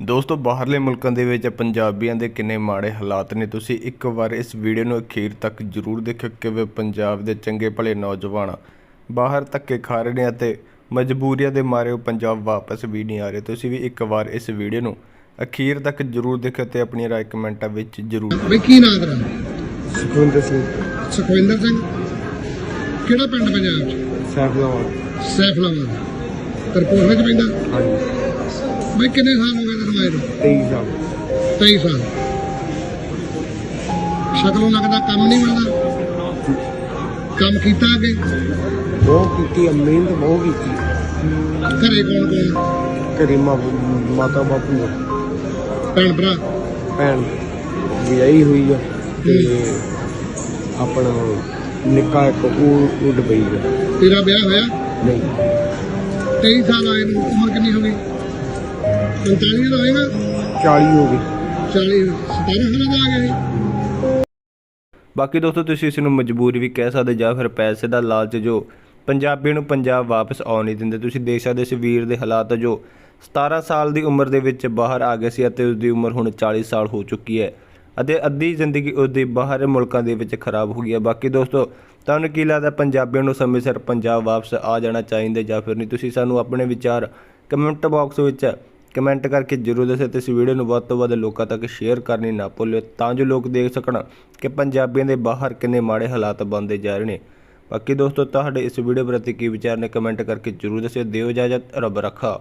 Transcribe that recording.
ਦੋਸਤੋ ਬਾਹਰਲੇ ਮੁਲਕਾਂ ਦੇ ਵਿੱਚ ਪੰਜਾਬੀਆਂ ਦੇ ਕਿੰਨੇ ਮਾੜੇ ਹਾਲਾਤ ਨੇ। ਤੁਸੀਂ ਇੱਕ ਵਾਰ ਇਸ ਵੀਡੀਓ ਨੂੰ ਅਖੀਰ ਤੱਕ ਜ਼ਰੂਰ ਦੇਖਿਓ ਕਿਵੇਂ ਪੰਜਾਬ ਦੇ ਚੰਗੇ ਭਲੇ ਨੌਜਵਾਨ ਬਾਹਰ ਧੱਕੇ ਖਾ ਰਹੇ ਨੇ ਅਤੇ ਮਜਬੂਰੀਆਂ ਦੇ ਮਾਰੇ ਉਹ ਪੰਜਾਬ ਵਾਪਸ ਵੀ ਨਹੀਂ ਆ ਰਹੇ। ਤੁਸੀਂ ਵੀ ਇੱਕ ਵਾਰ ਇਸ ਵੀਡੀਓ ਨੂੰ ਅਖੀਰ ਤੱਕ ਜ਼ਰੂਰ ਦੇਖਿਓ ਤੇ ਆਪਣੀ ਰਾਏ ਕਮੈਂਟਾਂ ਵਿੱਚ ਜ਼ਰੂਰ ਬਈ ਕੀ ਨਾਂ ਤੇਰਾ? ਸੁਖਵਿੰਦਰ ਸਿੰਘ। ਸੁਖਵਿੰਦਰ ਸਿੰਘ? ਕਿਹੜਾ ਪਿੰਡ ਪੰਜਾਬ ਚ? ਸੈਫਲਾਵਾਦ ਸੈਫਲਾਬਾਦ। ਤਰਪੋਰ ਵਿੱਚ ਪੈਂਦਾ? ਹਾਂਜੀ। ਬਈ ਕਿੰਨੇ ਸਾਲ ਹੋ ਗਏ ਤੈਨੂੰ ਆਏ ਨੂੰ? 23 ਸਾਲ। 23 ਸਾਲ। ਸ਼ਕਲੋਂ ਲੱਗਦਾ ਕੰਮ ਨਹੀਂ ਮਿਲਦਾ ਕੰਮ ਕੀਤਾ ਅੱਗੇ? ਬਹੁਤ ਕੀਤੀ ਆ, ਮਿਹਨਤ ਬਹੁਤ ਕੀਤੀ। ਘਰੇ ਕੌਣ ਕੌਣ? ਘਰੇ ਮਾਂ ਮਾਤਾ ਬਾਪੂ ਭੈਣ ਭਰਾ? ਭੈਣ ਵਿਆਹੀ ਹੋਈ ਆ ਤੇ ਆਪਣਾ ਨਿੱਕਾ ਇੱਕ ਉਹ ਉਹ ਡਬਈ ਤੇਰਾ ਵਿਆਹ ਹੋਇਆ? ਨਹੀਂ। 23 ਸਾਲ ਆਏ ਨੂੰ ਉਮਰ ਕਿੰਨੀ ਹੋ ਗਈ? 45 ਦਾ ਹੋਏਗਾ 40 ਹੋ ਗਈ। 40 17 ਸਾਲਾਂ ਦਾ ਆ ਗਿਆ ਸੀ ਬਾਕੀ ਦੋਸਤੋ ਤੁਸੀਂ ਇਸ ਨੂੰ ਮਜਬੂਰੀ ਵੀ ਕਹਿ ਸਕਦੇ ਜਾਂ ਫਿਰ ਪੈਸੇ ਦਾ ਲਾਲਚ ਜੋ ਪੰਜਾਬੀ ਨੂੰ ਪੰਜਾਬ ਵਾਪਸ ਆਉਣ ਨਹੀਂ ਦਿੰਦੇ ਤੁਸੀਂ ਦੇਖ ਸਕਦੇ ਇਸ ਵੀਰ ਦੇ ਹਾਲਾਤ ਜੋ 17 ਸਾਲ ਦੀ ਉਮਰ ਦੇ ਵਿੱਚ ਬਾਹਰ ਆ ਗਿਆ ਸੀ ਅਤੇ ਉਸ ਦੀ ਉਮਰ ਹੁਣ 40 ਸਾਲ ਹੋ ਚੁੱਕੀ ਹੈ ਅਤੇ ਅੱਧੀ ਜ਼ਿੰਦਗੀ ਉਸ ਦੀ ਬਾਹਰ ਮੁਲਕਾਂ ਦੇ ਵਿੱਚ ਖਰਾਬ ਹੋ ਗਈ ਹੈ। ਬਾਕੀ ਦੋਸਤੋ ਤੁਹਾਨੂੰ ਕੀ ਲੱਗਦਾ ਪੰਜਾਬੀਆਂ ਨੂੰ ਸਮੇਂ ਸਿਰ ਪੰਜਾਬ ਵਾਪਸ ਆ ਜਾਣਾ ਚਾਹੀਦਾ ਜਾਂ ਫਿਰ ਨਹੀਂ? ਤੁਸੀਂ ਸਾਨੂੰ ਆਪਣੇ ਵਿਚਾਰ ਕਮੈਂਟ ਬਾਕਸ ਵਿੱਚ ਕਮੈਂਟ ਕਰਕੇ ਜਰੂਰ ਦੱਸੋ ਤੇ ਇਸ ਵੀਡੀਓ ਨੂੰ ਵੱਧ ਤੋਂ ਵੱਧ ਲੋਕਾਂ ਤੱਕ ਸ਼ੇਅਰ ਕਰਨੀ ਨਾ ਭੁੱਲਿਓ ਤਾਂ ਜੋ ਲੋਕ ਦੇਖ ਸਕਣ ਕਿ ਪੰਜਾਬੀਆਂ ਦੇ ਬਾਹਰ ਕਿੰਨੇ ਮਾੜੇ ਹਾਲਾਤ ਬਣਦੇ ਜਾ ਰਹੇ ਨੇ। ਬਾਕੀ ਦੋਸਤੋ, ਤੁਹਾਡੇ ਇਸ ਵੀਡੀਓ ਪ੍ਰਤੀ ਕੀ ਵਿਚਾਰ ਨੇ ਕਮੈਂਟ ਕਰਕੇ ਜਰੂਰ ਦੱਸਿਓ। ਦਿਓ ਇਜਾਜ਼ਤ, ਰੱਬ ਰੱਖਾ।